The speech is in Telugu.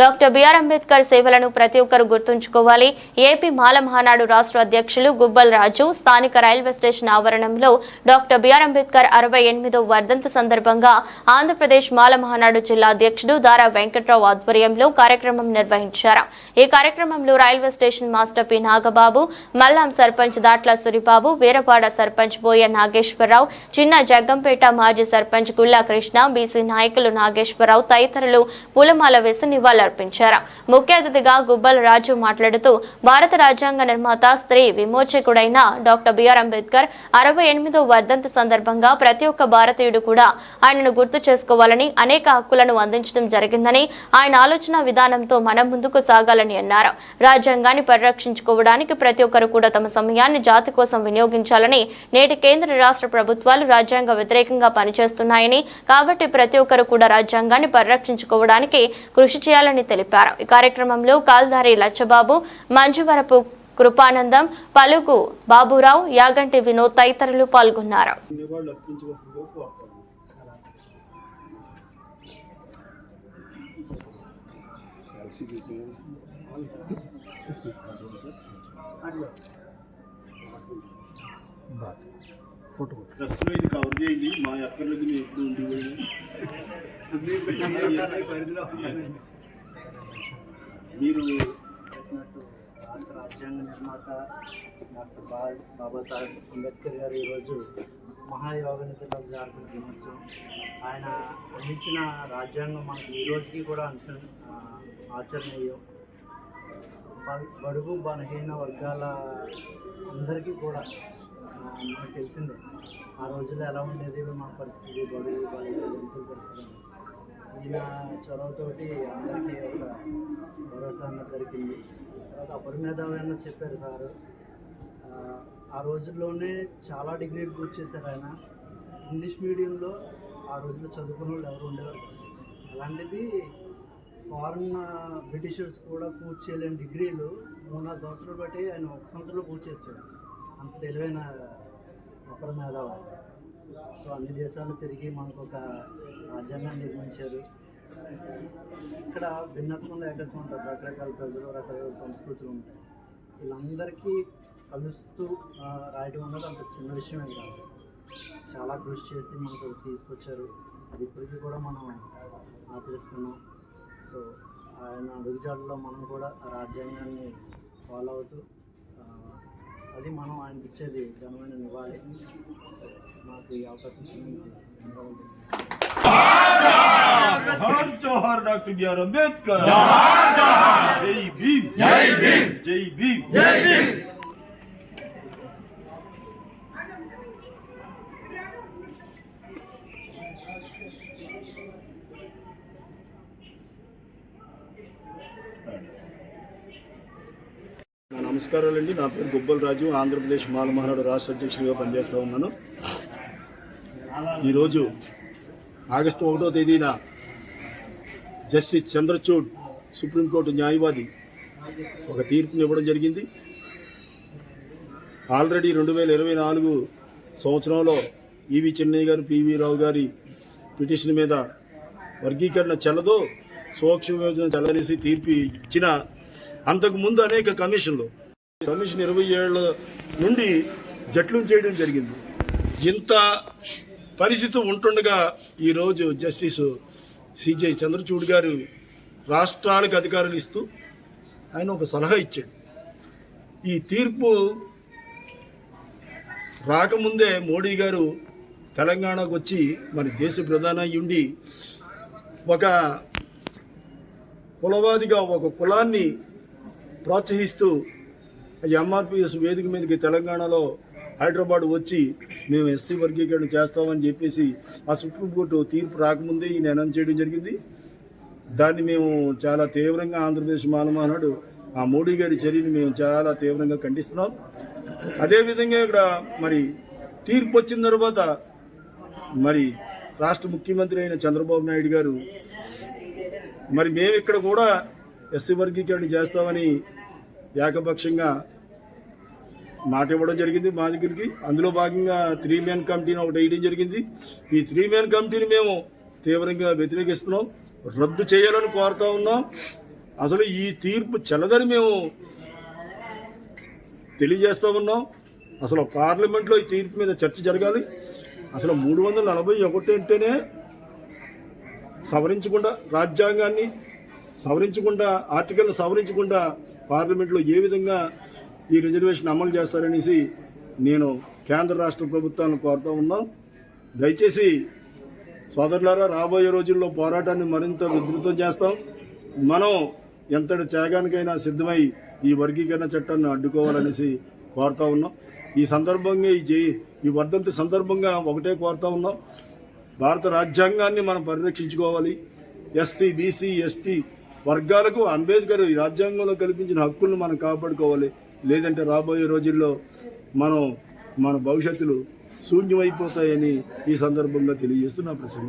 డాక్టర్ బిఆర్ అంబేద్కర్ సేవలను ప్రతి ఒక్కరు గుర్తుంచుకోవాలి. ఏపీ మాల మహానాడు రాష్ట్ర అధ్యక్షులు గుబ్బల్ రాజు స్థానిక రైల్వే స్టేషన్ ఆవరణంలో డాక్టర్ బిఆర్ అంబేద్కర్ అరవై ఎనిమిదో వర్ధంతి సందర్భంగా ఆంధ్రప్రదేశ్ మాల మహానాడు జిల్లా అధ్యక్షుడు దారా వెంకట్రావు ఆధ్వర్యంలో కార్యక్రమం నిర్వహించారు. ఈ కార్యక్రమంలో railway station master P Nagababu Mallam sarpanch Datla Suribabu Veerapada sarpanch Boya Nageswararao Chinna Jaggampeta మాజీ సర్పంచ్ గుల్లా కృష్ణ బీసీ నాయకులు నాగేశ్వరరావు తదితరులు పూలమాల వేసి అర్పించారు ముఖ్య అతిథిగా గుబ్బల రాజు మాట్లాడుతూ భారత రాజ్యాంగ నిర్మాత స్త్రీ విమోచకుడైన డాక్టర్ బిఆర్ అంబేద్కర్ అరవై ఎనిమిదో వర్ధంతి సందర్భంగా ప్రతి ఒక్క భారతీయుడు కూడా ఆయనను గుర్తు చేసుకోవాలని అనేక హక్కులను అందించడం జరిగిందని ఆయన ఆలోచన విధానంతో మనం ముందుకు సాగాలని అన్నారు. రాజ్యాంగాన్ని పరిరక్షించుకోవడానికి ప్రతి ఒక్కరు కూడా తమ సమయాన్ని జాతి కోసం వినియోగించాలని నేటి కేంద్ర రాష్ట్ర ప్రభుత్వాలు రాజ్యాంగ వ్యతిరేకంగా పనిచేస్తున్నాయని కాబట్టి ప్రతి ఒక్కరు కూడా రాజ్యాంగాన్ని పరిరక్షించుకోవడానికి కృషి చేయాలని చేశారని తెలిపారు. ఈ కార్యక్రమంలో కాల్దారి లచ్చబాబు మంజువరపు కృపానందం పలుకు బాబురావు యాగంటి వినోద్ తదితరులు పాల్గొన్నారు. డ్రెస్సులో ఇది కవర్ చేయండి మా ఎక్కర్లకి మేము ఎప్పుడు ఉండి మీరు చెప్పినట్టు భారత రాజ్యాంగ నిర్మాత డాక్టర్ బా బాబాసాహెబ్ అంబేద్కర్ గారు ఈరోజు మహాయోగ నిధులకు జాగ్రత్త దినోత్సవం. ఆయన అందించిన రాజ్యాంగం మనకు ఈ రోజుకి కూడా అనుస ఆచరణీయం. బడుగు బలహీన వర్గాల అందరికీ కూడా మనకు తెలిసిందే ఆ రోజుల్లో ఎలా ఉండేది మన పరిస్థితి బడుగు బలహీన పరిస్థితి. ఈయన చొరవతోటి అందరికీ ఒక భరోసా అన్నది దొరికింది. తర్వాత అపరిమేధావి అన్న చెప్పారు సారు. ఆ, రోజుల్లోనే చాలా డిగ్రీలు పూర్తి చేశారు ఆయన. ఇంగ్లీష్ మీడియంలో ఆ రోజుల్లో చదువుకున్న వాళ్ళు ఎవరు ఉండేవారు? అలాంటిది ఫారిన్ బ్రిటిషర్స్ కూడా పూర్తి చేయలేని డిగ్రీలు మూడు నాలుగు సంవత్సరాలు బట్టి ఆయన ఒక సంవత్సరంలో పూర్తి చేశాడు. అంత తెలివైన అపరమేధావి ఆయన. సో అన్ని దేశాలు తిరిగి మనకు ఒక రాజ్యాంగాన్ని నిర్మించారు. ఇక్కడ భిన్నత్వంలో ఏకత్వం ఉంటుంది. రకరకాల ప్రజలు రకరకాల సంస్కృతులు ఉంటాయి. వీళ్ళందరికీ కలుస్తూ రాయడం అన్నది అంత చిన్న విషయమే కాదు. చాలా కృషి చేసి మనకు తీసుకొచ్చారు. అది ఇప్పటికీ కూడా మనం ఆచరిస్తున్నాం. సో ఆయన అడుగుజాడలో మనం కూడా ఆ రాజ్యాంగాన్ని ఫాలో అవుతూ అది మనం ఆయనకి ఇచ్చేది ఘనమైన నివాళి. సో మాకు ఈ అవకాశం ఇచ్చినందుకు ధన్యవాదాలు. జోహార్ జోహార్ డాక్టర్ బిఆర్ అంబేద్కర్. జై భీమ్. జై భీమ్. జై భీమ్. జై భీమ్ నా నమస్కారాలండి నా పేరు గుబ్బల రాజు. ఆంధ్రప్రదేశ్ మాలమహనాడు రాష్ట్ర అధ్యక్షుడిగా పనిచేస్తూ ఉన్నాను. ఈరోజు ఆగస్టు ఒకటో తేదీన జస్టిస్ చంద్రచూడ్ సుప్రీంకోర్టు న్యాయవాది ఒక తీర్పుని ఇవ్వడం జరిగింది. ఆల్రెడీ రెండు వేల ఇరవై నాలుగు సంవత్సరంలో ఈవి చెన్నయ్య గారు పివి రావు గారి పిటిషన్ మీద వర్గీకరణ చెల్లదో సూక్ష్మ విభజన చెల్లనేసి తీర్పు ఇచ్చిన అంతకు ముందు అనేక కమిషన్లు కమిషన్ ఇరవై ఏళ్ళ నుండి జట్లు చేయడం జరిగింది. ఇంత పరిస్థితి ఉంటుండగా ఈరోజు జస్టిస్ సిజే చంద్రచూడ్ గారు రాష్ట్రాలకు అధికారులు ఇస్తూ ఆయన ఒక సలహా ఇచ్చాడు. ఈ తీర్పు రాకముందే మోడీ గారు తెలంగాణకు వచ్చి మరి దేశ ప్రధాన ఉండి ఒక కులవాదిగా ఒక కులాన్ని ప్రోత్సహిస్తూ ఎంఆర్పిఎస్ వేదిక మీదకి తెలంగాణలో హైదరాబాద్ వచ్చి మేము ఎస్సీ వర్గీకరణ చేస్తామని చెప్పేసి ఆ సుప్రీంకోర్టు తీర్పు రాకముందే ఈయన అనౌన్స్ చేయడం జరిగింది. దాన్ని మేము చాలా తీవ్రంగా ఆంధ్రప్రదేశ్ మాలమానాడు ఆ మోడీ గారి చర్యని మేము చాలా తీవ్రంగా ఖండిస్తున్నాం. అదేవిధంగా ఇక్కడ మరి తీర్పు వచ్చిన తర్వాత మరి రాష్ట్ర ముఖ్యమంత్రి అయిన చంద్రబాబు నాయుడు గారు మరి మేము ఇక్కడ కూడా ఎస్సీ వర్గీకరణ చేస్తామని ఏకపక్షంగా మాట ఇవ్వడం జరిగింది మా దగ్గరికి అందులో భాగంగా త్రీ మ్యాన్ కమిటీని ఒకటి వేయడం జరిగింది. ఈ త్రీ మ్యాన్ కమిటీని మేము తీవ్రంగా వ్యతిరేకిస్తున్నాం. రద్దు చేయాలని కోరుతా ఉన్నాం. అసలు ఈ తీర్పు చెల్లదని మేము తెలియజేస్తా ఉన్నాం. అసలు పార్లమెంట్లో ఈ తీర్పు మీద చర్చ జరగాలి. అసలు మూడు వందల నలభై ఒకటి అంటేనే సవరించకుండా రాజ్యాంగాన్ని సవరించకుండా ఆర్టికల్ని సవరించకుండా పార్లమెంట్లో ఏ విధంగా ఈ రిజర్వేషన్ అమలు చేస్తారనేసి నేను కేంద్ర రాష్ట్ర ప్రభుత్వాన్ని కోరుతా ఉన్నాం. దయచేసి సోదరులారా రాబోయే రోజుల్లో పోరాటాన్ని మరింత విధృతం చేస్తాం. మనం ఎంతటి త్యాగానికైనా సిద్ధమై ఈ వర్గీకరణ చట్టాన్ని అడ్డుకోవాలనేసి కోరుతా ఉన్నాం. ఈ సందర్భంగా ఈ జై- ఈ వర్ధంతి సందర్భంగా ఒకటే కోరుతా ఉన్నాం. భారత రాజ్యాంగాన్ని మనం పరిరక్షించుకోవాలి. ఎస్సీ బీసీ ఎస్టీ వర్గాలకు అంబేద్కర్ ఈ రాజ్యాంగంలో కల్పించిన హక్కులను మనం కాపాడుకోవాలి. లేదంటే రాబోయే రోజుల్లో మనం మన భవిష్యత్తులు శూన్యమైపోతాయని ఈ సందర్భంగా తెలియజేస్తూ నా ప్రసంగం